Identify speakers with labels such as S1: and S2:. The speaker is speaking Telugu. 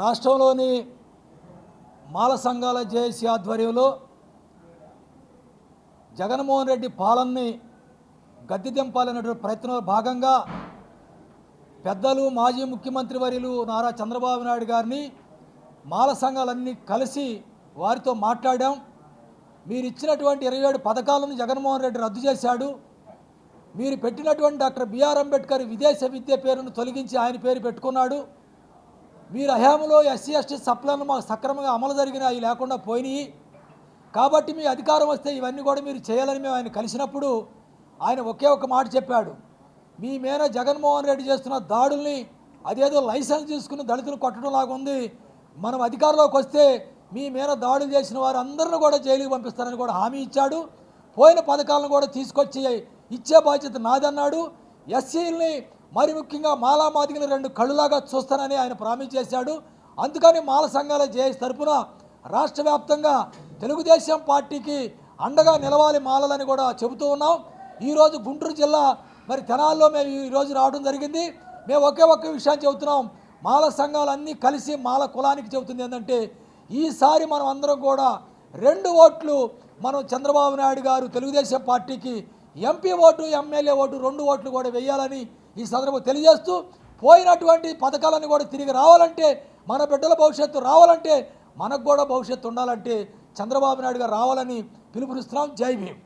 S1: రాష్ట్రంలోని మాల సంఘాల జేఏసీ ఆధ్వర్యంలో జగన్మోహన్ రెడ్డి పాలనని గద్దె దింపాలనేటువంటి ప్రయత్నంలో భాగంగా పెద్దలు మాజీ ముఖ్యమంత్రి వర్యులు నారా చంద్రబాబు నాయుడు గారిని మాల సంఘాలన్నీ కలిసి వారితో మాట్లాడాం. మీరు ఇచ్చినటువంటి ఇరవై ఏడు పథకాలను జగన్మోహన్ రెడ్డి రద్దు చేశాడు. మీరు పెట్టినటువంటి డాక్టర్ బిఆర్ అంబేద్కర్ విదేశ విద్య పేరును తొలగించి ఆయన పేరు పెట్టుకున్నాడు. మీరు అహ్యాములో ఎస్సీ ఎస్టీ సప్లను మాకు సక్రమంగా అమలు జరిగినాయి లేకుండా పోయినాయి. కాబట్టి మీ అధికారం వస్తే ఇవన్నీ కూడా మీరు చేయాలని మేము ఆయన కలిసినప్పుడు ఆయన ఒకే ఒక మాట చెప్పాడు. మీ మీద జగన్మోహన్ రెడ్డి చేస్తున్న దాడుల్ని అదేదో లైసెన్స్ తీసుకుని దళితులు కొట్టడం లాగా ఉంది. మనం అధికారంలోకి వస్తే మీ మీద దాడులు చేసిన వారు అందరిని కూడా జైలుకి పంపిస్తారని కూడా హామీ ఇచ్చాడు. పోయిన పథకాలను కూడా తీసుకొచ్చి ఇచ్చే బాధ్యత నాదన్నాడు. ఎస్సీల్ని మరి ముఖ్యంగా మాలా మాదిగలు రెండు కళ్ళులాగా చూస్తానని ఆయన ప్రామిస్ చేశాడు. అందుకని మాల సంఘాల జేఎస్ తరపున రాష్ట్ర వ్యాప్తంగా తెలుగుదేశం పార్టీకి అండగా నిలవాలి మాలలని కూడా చెబుతూ ఉన్నాం. ఈరోజు గుంటూరు జిల్లా మరి తెనాల్లో మేము ఈరోజు రావడం జరిగింది. మేము ఒకే ఒక్క విషయాన్ని చెబుతున్నాం. మాల సంఘాలన్నీ కలిసి మాల కులానికి చెబుతుంది ఏంటంటే ఈసారి మనం అందరం కూడా రెండు ఓట్లు మనం చంద్రబాబు నాయుడు గారు తెలుగుదేశం పార్టీకి ఎంపీ ఓటు ఎమ్మెల్యే ఓటు రెండు ఓట్లు కూడా వేయాలని ఈ సందర్భం తెలియజేస్తూ పోయినటువంటి పథకాలను కూడా తిరిగి రావాలంటే మన బిడ్డల భవిష్యత్తు రావాలంటే మనకు కూడా భవిష్యత్తు ఉండాలంటే చంద్రబాబు నాయుడు గారు రావాలని పిలుపునిస్తున్నాం. జై భీమ్.